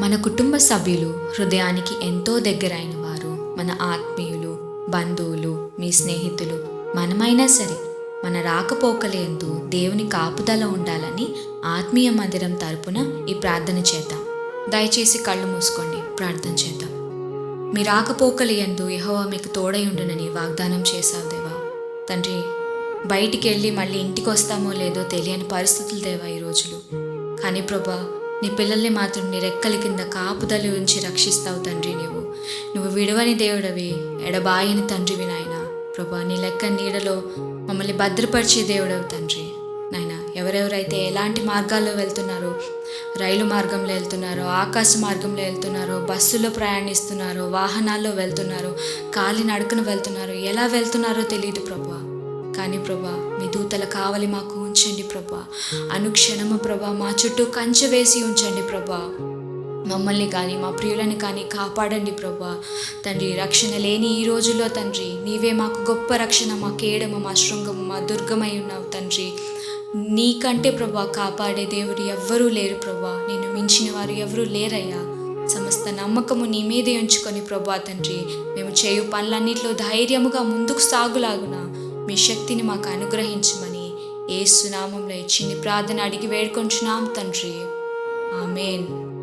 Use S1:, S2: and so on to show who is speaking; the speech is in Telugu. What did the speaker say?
S1: మన కుటుంబ సభ్యులు హృదయానికి ఎంతో దగ్గరైన వారు మన ఆత్మీయులు బంధువులు మీ స్నేహితులు మనమైనా సరే మన రాకపోకలేందు దేవుని కాపుదల ఉండాలని ఆత్మీయ మందిరం తరపున ఈ ప్రార్థన చేద్దాం. దయచేసి కళ్ళు మూసుకోండి. ప్రార్థన చేద్దాం. మీ రాకపోకలి ఎందు యెహోవా మీకు తోడై ఉండునని వాగ్దానం చేశావు దేవా. తండ్రి బయటికి వెళ్ళి మళ్ళీ ఇంటికి వస్తామో లేదో తెలియని పరిస్థితులు దేవా ఈ రోజులు. కానీ ప్రభా నీ పిల్లల్ని మాత్రం నీ రెక్కల కింద కాపుదలి ఉంచి రక్షిస్తావు తండ్రి నీవు. నువ్వు విడవని దేవుడవి ఎడబాయని తండ్రివి నాయన. ప్రభా నీ లెక్క నీడలో మమ్మల్ని భద్రపరిచే దేవుడవు తండ్రి. నాయన ఎవరెవరైతే ఎలాంటి మార్గాల్లో వెళ్తున్నారో రైలు మార్గంలో వెళ్తున్నారో ఆకాశ మార్గంలో వెళ్తున్నారో బస్సులో ప్రయాణిస్తున్నారో వాహనాల్లో వెళ్తున్నారో కాలి నడుకున వెళ్తున్నారో ఎలా వెళ్తున్నారో తెలియదు ప్రభా. కానీ ప్రభా మీ దూతల కావలి మాకు ఉంచండి ప్రభా. అనుక్షణము ప్రభా మా చుట్టూ కంచె వేసి ఉంచండి ప్రభా. మమ్మల్ని కానీ మా ప్రియులని కానీ కాపాడండి ప్రభా. తండ్రి రక్షణ లేని ఈ రోజుల్లో తండ్రి నీవే మాకు గొప్ప రక్షణ మా కేడము మా శృంగము మా దుర్గమై ఉన్నావు తండ్రి. నీకంటే ప్రభా కాపాడే దేవుడు ఎవ్వరూ లేరు ప్రభా. నేను మించిన వారు ఎవరూ లేరయ్యా. సమస్త నమ్మకము నీ మీదే ఉంచుకొని ప్రభా తండ్రి. మేము చేయు పనులన్నింటిలో ధైర్యముగా ముందుకు సాగులాగునా. మీ శక్తిని మాకు అనుగ్రహించమని ఏ సునామంలో ఇచ్చింది ప్రార్థన అడిగి వేడుకొంచున్నాం తండ్రి. ఆమెన్.